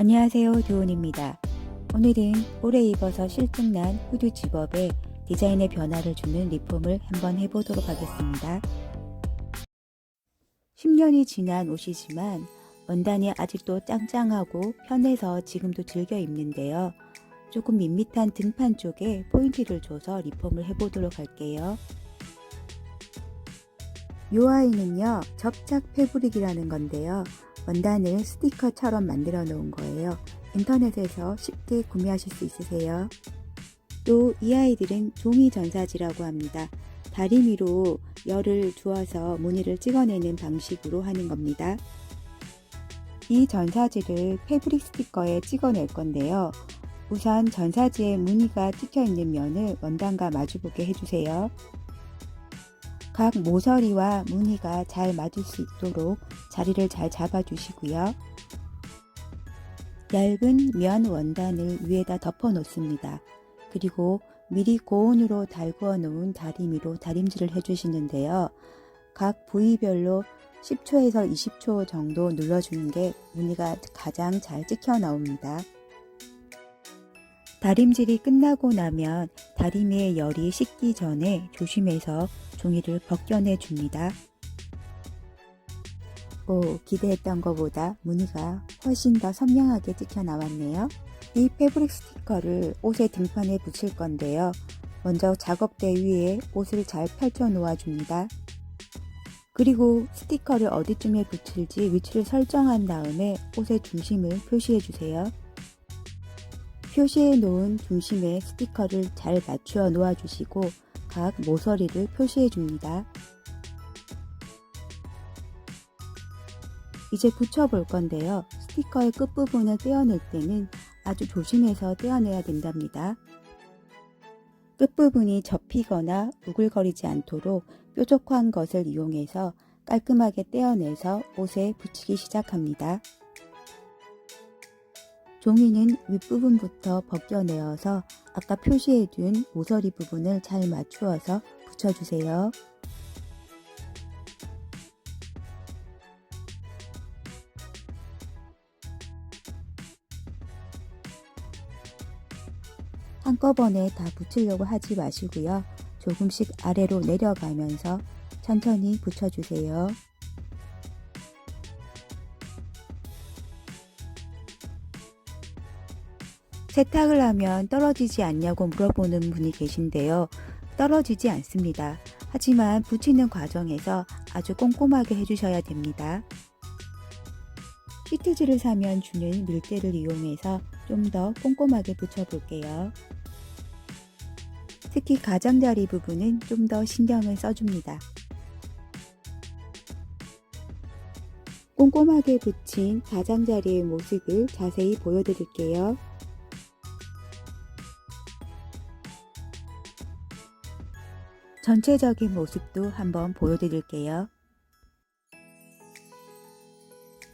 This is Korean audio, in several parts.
안녕하세요 두온입니다. 오늘은 오래 입어서 실증난 후드 집업에 디자인의 변화를 주는 리폼을 한번 해보도록 하겠습니다. 10년이 지난 옷이지만 원단이 아직도 짱짱하고 편해서 지금도 즐겨 입는데요. 조금 밋밋한 등판 쪽에 포인트를 줘서 리폼을 해보도록 할게요. 이 아이는요 접착 패브릭이라는 건데요. 원단을 스티커처럼 만들어 놓은 거예요. 인터넷에서 쉽게 구매하실 수 있으세요. 또 이 아이들은 종이 전사지라고 합니다. 다리미로 열을 주어서 무늬를 찍어내는 방식으로 하는 겁니다. 이 전사지를 패브릭 스티커에 찍어낼 건데요. 우선 전사지에 무늬가 찍혀 있는 면을 원단과 마주보게 해주세요. 각 모서리와 무늬가 잘 맞을 수 있도록 자리를 잘 잡아주시고요. 얇은 면 원단을 위에다 덮어 놓습니다. 그리고 미리 고온으로 달구어 놓은 다리미로 다림질을 해주시는데요. 각 부위별로 10초에서 20초 정도 눌러주는 게 무늬가 가장 잘 찍혀 나옵니다. 다림질이 끝나고 나면 다리미의 열이 식기 전에 조심해서 종이를 벗겨내 줍니다. 오, 기대했던 것보다 무늬가 훨씬 더 선명하게 찍혀 나왔네요. 이 패브릭 스티커를 옷의 등판에 붙일 건데요. 먼저 작업대 위에 옷을 잘 펼쳐 놓아 줍니다. 그리고 스티커를 어디쯤에 붙일지 위치를 설정한 다음에 옷의 중심을 표시해 주세요. 표시해 놓은 중심에 스티커를 잘 맞추어 놓아 주시고 각 모서리를 표시해 줍니다. 이제 붙여 볼 건데요. 스티커의 끝부분을 떼어낼 때는 아주 조심해서 떼어내야 된답니다. 끝부분이 접히거나 우글거리지 않도록 뾰족한 것을 이용해서 깔끔하게 떼어내서 옷에 붙이기 시작합니다. 종이는 윗부분부터 벗겨내어서 아까 표시해둔 모서리 부분을 잘 맞추어서 붙여주세요. 한꺼번에 다 붙이려고 하지 마시고요. 조금씩 아래로 내려가면서 천천히 붙여주세요. 세탁을 하면 떨어지지 않냐고 물어보는 분이 계신데요. 떨어지지 않습니다. 하지만 붙이는 과정에서 아주 꼼꼼하게 해주셔야 됩니다. 시트지를 사면 주는 밀대를 이용해서 좀 더 꼼꼼하게 붙여볼게요. 특히 가장자리 부분은 좀 더 신경을 써줍니다. 꼼꼼하게 붙인 가장자리의 모습을 자세히 보여드릴게요. 전체적인 모습도 한번 보여드릴게요.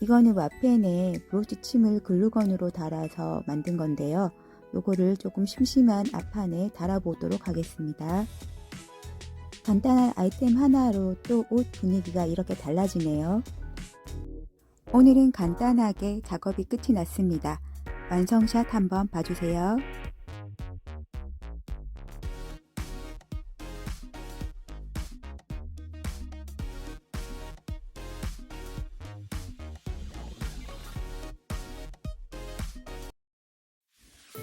이거는 와펜에 브로치 침을 글루건으로 달아서 만든 건데요. 요거를 조금 심심한 앞판에 달아보도록 하겠습니다. 간단한 아이템 하나로 또 옷 분위기가 이렇게 달라지네요. 오늘은 간단하게 작업이 끝이 났습니다. 완성샷 한번 봐주세요.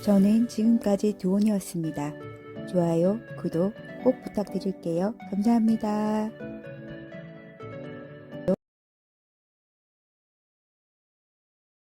저는 지금까지 두온이었습니다. 좋아요, 구독 꼭 부탁드릴게요. 감사합니다.